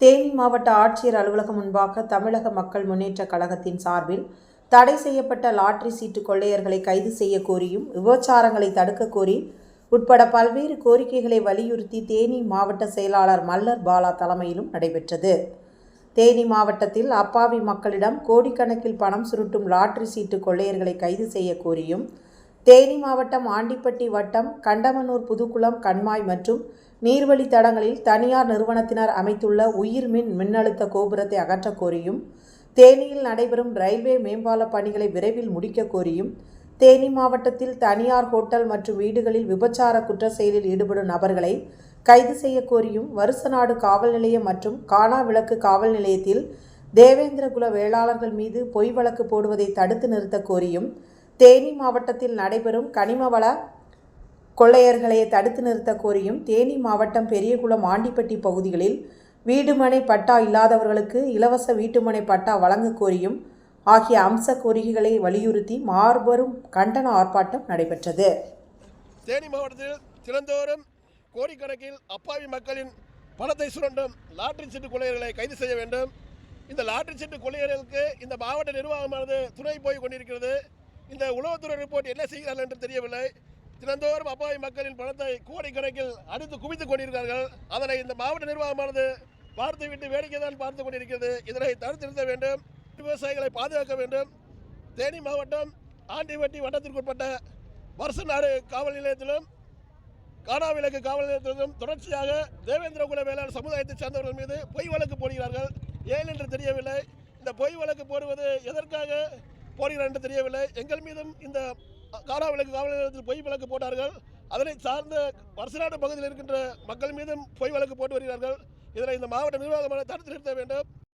தேனி மாவட்ட ஆட்சியர் அலுவலகம் முன்பாக தமிழக மக்கள் முன்னேற்ற கழகத்தின் சார்பில் தடை செய்யப்பட்ட லாட்டரி சீட்டு கொள்ளையர்களை கைது செய்ய கோரியும் விபச்சாரங்களை தடுக்க கோரி உட்பட பல்வேறு கோரிக்கைகளை வலியுறுத்தி தேனி மாவட்ட செயலாளர் மல்லர் பாலா தலைமையிலும் நடைபெற்றது. தேனி மாவட்டத்தில் அப்பாவி மக்களிடம் கோடிக்கணக்கில் பணம் சுருட்டும் லாட்டரி சீட்டு கொள்ளையர்களை கைது செய்ய கோரியும் தேனி மாவட்டம் ஆண்டிப்பட்டி வட்டம் கண்டமனூர் புதுக்குளம் கண்மாய் மற்றும் நீர்வழி தடங்களில் தனியார் நிறுவனத்தினர் அமைத்துள்ள உயிர்மின் மின்னழுத்த கோபுரத்தை அகற்றக் கோரியும் தேனியில் நடைபெறும் ரயில்வே மேம்பால பணிகளை விரைவில் முடிக்கக் கோரியும் தேனி மாவட்டத்தில் தனியார் ஹோட்டல் மற்றும் வீடுகளில் விபச்சார குற்ற செயலில் ஈடுபடும் நபர்களை கைது செய்ய கோரியும் வருசநாடு காவல் நிலையம் மற்றும் கானா விளக்கு காவல் நிலையத்தில் தேவேந்திரகுல வேளாளர்கள் மீது பொய் வழக்கு போடுவதை தடுத்து நிறுத்த கோரியும் தேனி மாவட்டத்தில் நடைபெறும் கனிமவள கொள்ளையர்களை தடுத்து நிறுத்த கோரியும் தேனி மாவட்டம் பெரியகுளம் ஆண்டிப்பட்டி பகுதிகளில் வீடுமனை பட்டா இல்லாதவர்களுக்கு இலவச வீட்டுமனை பட்டா வழங்க கோரியும் ஆகிய அம்ச கோரிக்கைகளை வலியுறுத்தி மார்பெரும் கண்டன ஆர்ப்பாட்டம் நடைபெற்றது. தேனி மாவட்டத்தில் தினந்தோறும் கோடிக்கணக்கில் அப்பாவி மக்களின் பணத்தை சுரண்டும் லாட்டரி சீட்டு கொள்ளையர்களை கைது செய்ய வேண்டும். இந்த லாட்டரி சீட்டு கொள்ளையர்களுக்கு இந்த மாவட்ட நிர்வாகமானது துணை போய் கொண்டிருக்கிறது. இந்த உளவுத்துறை ரிப்போர்ட் என்ன செய்கிறார்கள் என்று தெரியவில்லை. தினந்தோறும் அப்பாவி மக்களின் பணத்தை கோடிக்கணக்கில் அடித்து குவித்துக் கொண்டிருக்கிறார்கள். அதனை இந்த மாவட்ட நிர்வாகமானது பார்த்துவிட்டு வேடிக்கை தான் பார்த்து கொண்டிருக்கிறது. இதனை தடுத்து வேண்டும். விவசாயிகளை பாதுகாக்க வேண்டும். தேனி மாவட்டம் ஆண்டிவட்டி வட்டத்திற்குட்பட்ட வருஷநாடு காவல் நிலையத்திலும் காணாவிலக்கு காவல் நிலையத்திலும் தொடர்ச்சியாக தேவேந்திரகுல வேளாண் சமுதாயத்தைச் சேர்ந்தவர்கள் மீது பொய் வழக்கு போடுகிறார்கள். ஏன் என்று தெரியவில்லை. இந்த பொய் வழக்கு போடுவது எதற்காக? போடுகிறார் என்று தெரியவில்லை. எங்கள் மீதும் இந்த காணாவிலக்கு காவல் நிலையத்தில் பொய் வழக்கு போட்டார்கள். அதனை சார்ந்த வருஷநாடு பகுதியில் இருக்கின்ற மக்கள் மீதும் பொய் வழக்கு போட்டு வருகிறார்கள். இதனை இந்த மாவட்ட நிர்வாகமான தடுத்து நிறுத்த வேண்டும்.